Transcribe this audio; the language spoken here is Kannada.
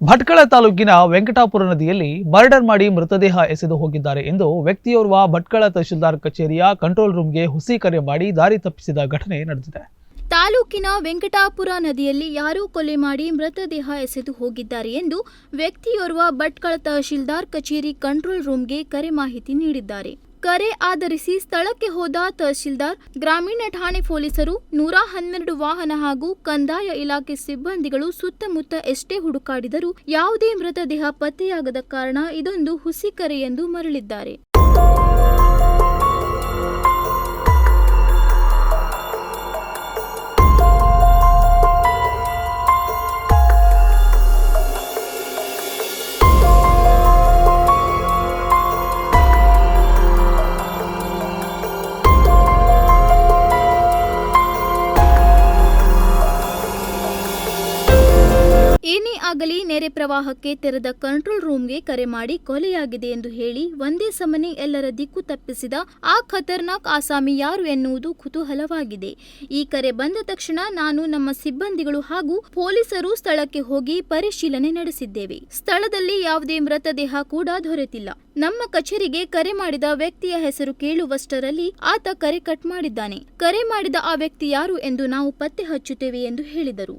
ಭಟ್ಕಳ ತಾಲೂಕಿನ ವೆಂಕಟಾಪುರ ನದಿಯಲ್ಲಿ ಮರ್ಡರ್ ಮಾಡಿ ಮೃತದೇಹ ಎಸೆದು ಹೋಗಿದ್ದಾರೆ ಎಂದು ವ್ಯಕ್ತಿಯೋರ್ವ ಭಟ್ಕಳ ತಹಶೀಲ್ದಾರ್ ಕಚೇರಿಯ ಕಂಟ್ರೋಲ್ ರೂಮ್ಗೆ ಹುಸಿ ಕರೆ ಮಾಡಿ ದಾರಿ ತಪ್ಪಿಸಿದ ಘಟನೆ ನಡೆದಿದೆ. ತಾಲೂಕಿನ ವೆಂಕಟಾಪುರ ನದಿಯಲ್ಲಿ ಯಾರೋ ಕೊಲೆ ಮಾಡಿ ಮೃತದೇಹ ಎಸೆದು ಹೋಗಿದ್ದಾರೆ ಎಂದು ವ್ಯಕ್ತಿಯೋರ್ವ ಭಟ್ಕಳ ತಹಶೀಲ್ದಾರ್ ಕಚೇರಿ ಕಂಟ್ರೋಲ್ ರೂಮ್ಗೆ ಕರೆ ಮಾಹಿತಿ ನೀಡಿದ್ದಾರೆ. ಕರೆ ಆಧರಿಸಿ ಸ್ಥಳಕ್ಕೆ ಹೋದ ತಹಶೀಲ್ದಾರ್, ಗ್ರಾಮೀಣ ಠಾಣೆ ಪೊಲೀಸರು ನೂರ ಹನ್ನೆರಡು ವಾಹನ ಹಾಗೂ ಕಂದಾಯ ಇಲಾಖೆ ಸಿಬ್ಬಂದಿಗಳು ಸುತ್ತಮುತ್ತ ಎಷ್ಟೇ ಹುಡುಕಾಡಿದರೂ ಯಾವುದೇ ಮೃತದೇಹ ಪತ್ತೆಯಾಗದ ಕಾರಣ ಇದೊಂದು ಹುಸಿ ಕರೆ ಎಂದು ಮರಳಿದ್ದಾರೆ. ಏನೇ ಆಗಲಿ ನೆರೆ ಪ್ರವಾಹಕ್ಕೆ ತೆರೆದ ಕಂಟ್ರೋಲ್ ರೂಮ್ಗೆ ಕರೆ ಮಾಡಿ ಕೊಲೆಯಾಗಿದೆ ಎಂದು ಹೇಳಿ ಒಂದೇ ಸಮನೆ ಎಲ್ಲರ ದಿಕ್ಕು ತಪ್ಪಿಸಿದ ಆ ಖತರ್ನಾಕ್ ಆಸಾಮಿ ಯಾರು ಎನ್ನುವುದು ಕುತೂಹಲವಾಗಿದೆ. ಈ ಕರೆ ಬಂದ ತಕ್ಷಣ ನಾನು ನಮ್ಮ ಸಿಬ್ಬಂದಿಗಳು ಹಾಗೂ ಪೊಲೀಸರು ಸ್ಥಳಕ್ಕೆ ಹೋಗಿ ಪರಿಶೀಲನೆ ನಡೆಸಿದ್ದೇವೆ. ಸ್ಥಳದಲ್ಲಿ ಯಾವುದೇ ಮೃತದೇಹ ಕೂಡ ದೊರೆತಿಲ್ಲ. ನಮ್ಮ ಕಚೇರಿಗೆ ಕರೆ ಮಾಡಿದ ವ್ಯಕ್ತಿಯ ಹೆಸರು ಕೇಳುವಷ್ಟರಲ್ಲಿ ಆತ ಕರೆ ಕಟ್ ಮಾಡಿದ್ದಾನೆ. ಕರೆ ಮಾಡಿದ ಆ ವ್ಯಕ್ತಿ ಯಾರು ಎಂದು ನಾವು ಪತ್ತೆ ಹಚ್ಚುತ್ತೇವೆ ಎಂದು ಹೇಳಿದರು.